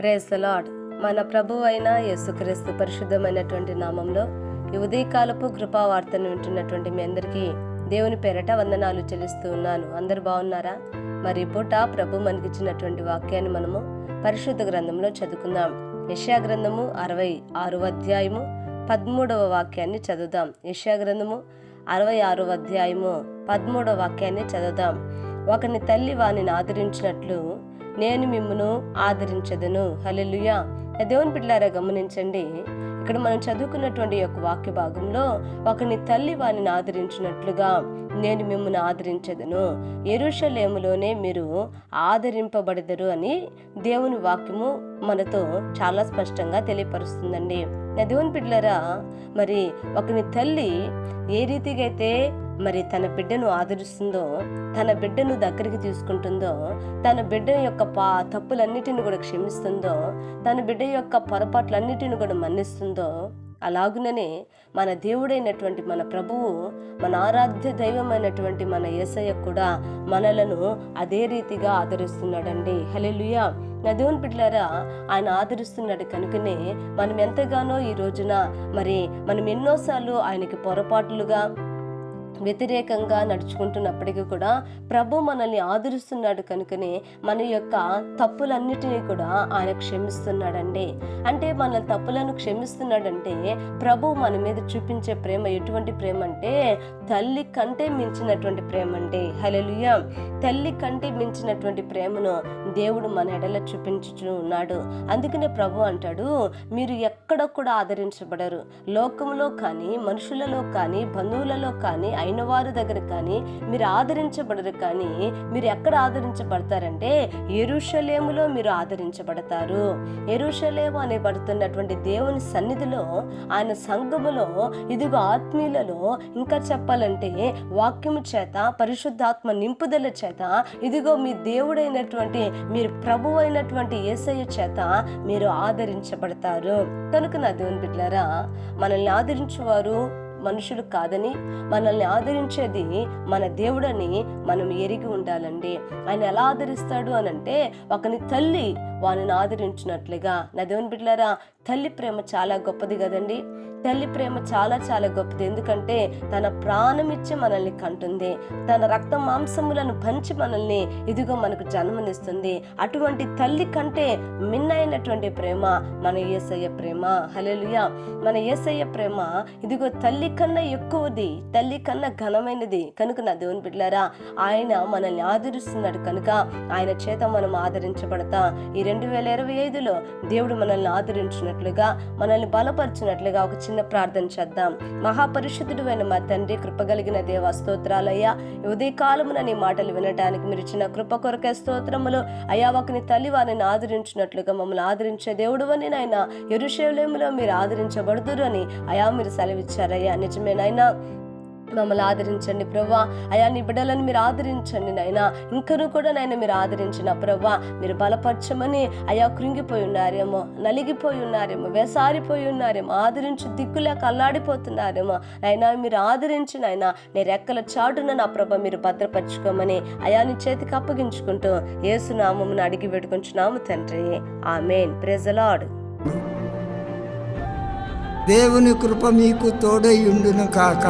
Praise lord మన ప్రభు అయిన యేసుక్రీస్తు పరిశుద్ధమైనటువంటి నామంలో ఈ ఉదయకాలపు కృపావార్తను వింటున్నటువంటి మీ అందరికీ దేవుని పేరట వందనాలు చెల్లిస్తూ ఉన్నాను. అందరు బాగున్నారా? మరి పూట ప్రభు మనకిచ్చినటువంటి వాక్యాన్ని మనము పరిశుద్ధ గ్రంథంలో చదువుకుందాం. యశా గ్రంథము అరవై ఆరు అధ్యాయము పదమూడవ వాక్యాన్ని చదువుదాం. యశా గ్రంథము అరవై ఆరు అధ్యాయము పదమూడవ వాక్యాన్ని చదువుదాం. ఒకని తల్లి వానిని ఆదరించినట్లు నేను మిమ్మను ఆదరించదును. హల్లెలూయా. దేవుని బిడ్డారా గమనించండి. ఇక్కడ మనం చదువుకున్నటువంటి యొక్క వాక్య భాగంలో ఒకని తల్లి వానిని ఆదరించినట్లుగా నేను మిమ్మల్ని ఆదరించదును. ఎరుషలేములోనే మీరు ఆదరింపబడదరు అని దేవుని వాక్యము మనతో చాలా స్పష్టంగా తెలియపరుస్తుందండి. నా దేవుని బిడ్డలరా మరి ఒకని తల్లి ఏ రీతిగా అయితే మరి తన బిడ్డను ఆదరిస్తుందో తన బిడ్డను దగ్గరికి తీసుకుంటుందో తన బిడ్డ యొక్క పా తప్పులన్నిటిని కూడా క్షమిస్తుందో తన బిడ్డ యొక్క పొరపాట్లన్నిటిని కూడా మన్నిస్తుందో అలాగుననే మన దేవుడైనటువంటి మన ప్రభువు మన ఆరాధ్య దైవమైనటువంటి మన యేసయ్య కూడా మనలను అదే రీతిగా ఆదరిస్తున్నాడండి. హలెలుయా నా దేవుని బిడ్డలారా ఆయన ఆదరిస్తున్నాడు కనుకనే మనం ఎంతగానో ఈ రోజున మరి మనం ఎన్నోసార్లు ఆయనకి పొరపాట్లుగా వ్యతిరేకంగా నడుచుకుంటున్నప్పటికీ కూడా ప్రభు మనల్ని ఆదరిస్తున్నాడు కనుకనే మన యొక్క తప్పులన్నిటినీ కూడా ఆయన క్షమిస్తున్నాడండి. అంటే మన తప్పులను క్షమిస్తున్నాడంటే ప్రభు మన మీద చూపించే ప్రేమ ఎటువంటి ప్రేమ అంటే తల్లి కంటే మించినటువంటి ప్రేమ అండి హలలుయ తల్లి కంటే మించినటువంటి ప్రేమను దేవుడు మన ఎడల చూపించుచు ఉన్నాడు అందుకనే ప్రభు అంటాడు మీరు ఎక్కడ కూడా ఆదరించబడరు. లోకంలో కానీ మనుషులలో కానీ బంధువులలో కానీ అయిన వారి దగ్గర కానీ మీరు ఆదరించబడరు కానీ మీరు ఎక్కడ ఆదరించబడతారంటే ఎరుషలేములో మీరు ఆదరించబడతారు. ఎరుషలేము అనే పడుతున్నటువంటి దేవుని సన్నిధిలో ఆయన సంఘములో ఇదిగో ఆత్మీయులలో ఇంకా చెప్పాలంటే వాక్యము చేత పరిశుద్ధాత్మ నింపుదల చేత ఇదిగో మీ దేవుడైనటువంటి మీరు ప్రభు అయినటువంటి ఏసయ్య చేత మీరు ఆదరించబడతారు. కనుక నా దేవుని బిడ్డలారా మనల్ని ఆదరించేవారు మనుషులు కాదని మనల్ని ఆదరించేది మన దేవుడని మనం ఎరిగి ఉండాలండి. ఆయన ఎలా ఆదరిస్తాడు అని అంటే ఒకని తల్లి వానిని ఆదరించినట్లుగా. నా దేవుని బిడ్డలారా తల్లి ప్రేమ చాలా గొప్పది కదండి. తల్లి ప్రేమ చాలా చాలా గొప్పది. ఎందుకంటే తన ప్రాణమిచ్చి మనల్ని కంటుంది. తన రక్త మాంసములను పంచి మనల్ని ఇదిగో మనకు జన్మనిస్తుంది. అటువంటి తల్లి కంటే మిన్నైనటువంటి ప్రేమ మన ఏసయ్య ప్రేమ. హలెలుయ మన ఏసయ్య ప్రేమ ఇదిగో తల్లి కన్నా ఎక్కువది తల్లి కన్నా ఘనమైనది. కనుక నా దేవుని బిడ్డారా ఆయన మనల్ని ఆదరిస్తున్నాడు కనుక ఆయన చేత మనం ఆదరించబడతా. ఈ రెండు వేల ఇరవై ఐదులో దేవుడు మనల్ని ఆదరించినట్టు చేసినట్లుగా మనల్ని బలపరిచినట్లుగా ఒక చిన్న ప్రార్థన చేద్దాం. మహాపరిశుద్ధుడు అయిన మా తండ్రి కృపగలిగిన దేవ స్తోత్రాలయ్యా ఉదయకాలమున నీ మాటలు వినడానికి మీరు ఇచ్చిన కృప కొరకే స్తోత్రములు అయ్యా ఒకని తల్లి వారిని ఆదరించినట్లుగా మమ్మల్ని ఆదరించే దేవుడు అని నాయన ఎరుషలేములో మీరు ఆదరించబడుదురు అని అయా మీరు సెలవిచ్చారయ్యా. నిజమేనాయనా? మమ్మల్ని ఆదరించండి ప్రభా. అయా నీ బిడ్డలను మీరు ఆదరించండి నాయన. ఇంకను కూడా నాయన మీరు ఆదరించిన ప్రభా. మీరు బలపరచమని అయా కృంగిపోయి ఉన్నారేమో నలిగిపోయి ఉన్నారేమో వేసారిపోయి ఉన్నారేమో ఆదరించి దిక్కులేక అల్లాడిపోతున్నారేమో అయినా మీరు ఆదరించి నాయన నీ రెక్కల చాటున నా ప్రభ మీరు భద్రపరచుకోమని అయా నీ చేతికి అప్పగించుకుంటూ ఏసునామమును అడిగి పెట్టుకుంటున్నాము తండ్రి. ఆమెన్. ప్రెజలాడు దేవుని కృప మీకు తోడై ఉండును కాక.